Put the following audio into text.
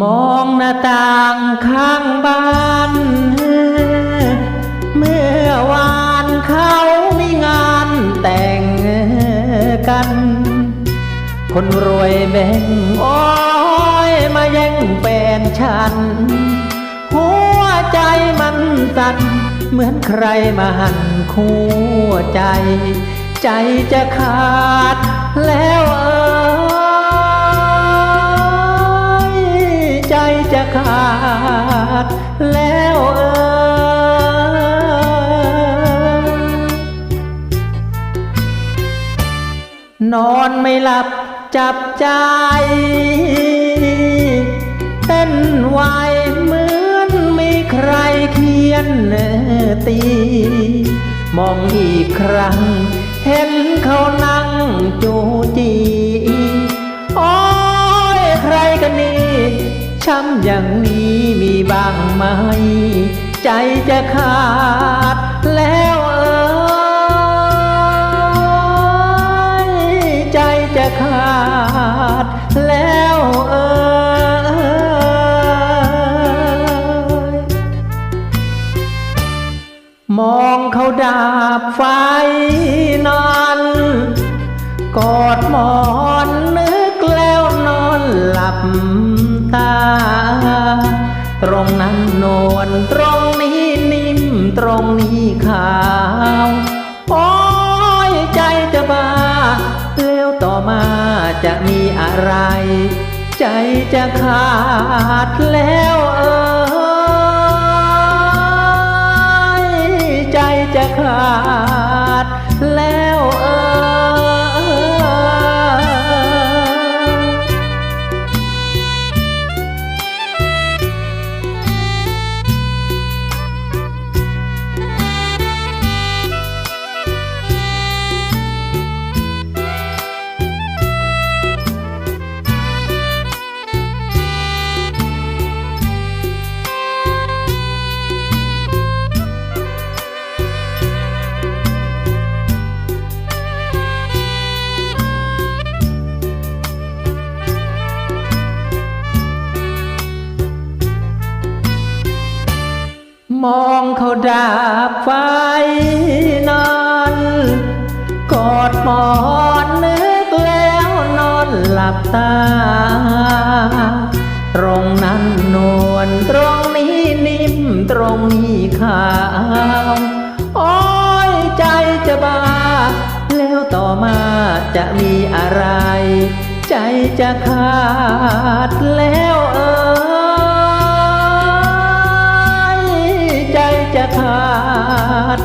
มองหน้าต่างข้างบ้าน เมื่อวานเขามีงานแต่งกัน คนรวยแบ่งอ้อยมาแย่งเป็นฉัน หัวใจมันสั่นเหมือนใครมาหั่นคู่ใจ ใจจะขาดแล้วเอย ขาดแล้วเอยนอนไม่หลับจับใจ เต้นไวเหมือนมีใครเขียนตี มองอีกครั้ง เห็นเขานั่งจูจี โอ้ยใครกันนี่ ช้ำอย่างนี้มีบ้างไหม ใจจะขาดแล้วเอยใจจะขาดแล้วเอยมองเขาดาบไฟนอนกอดหมอนนึกแล้วนอนหลับ ตรงนั้นนวลตรงนี้นิ่มตรงนี้ขาว โอ้ยใจจะบ้าแล้วต่อมาจะมีอะไร ใจจะขาดแล้วเอยใจจะขาด มองเขาดาบไฟนอนกอดหมอนนึกแล้วนอนหลับตา ตรงนั้นนวลตรงนี้นิ่มตรงนี้ขาวโอ้ยใจจะบ้า แล้วต่อมาจะมีอะไร ใจจะขาดแล้วเออ ขาด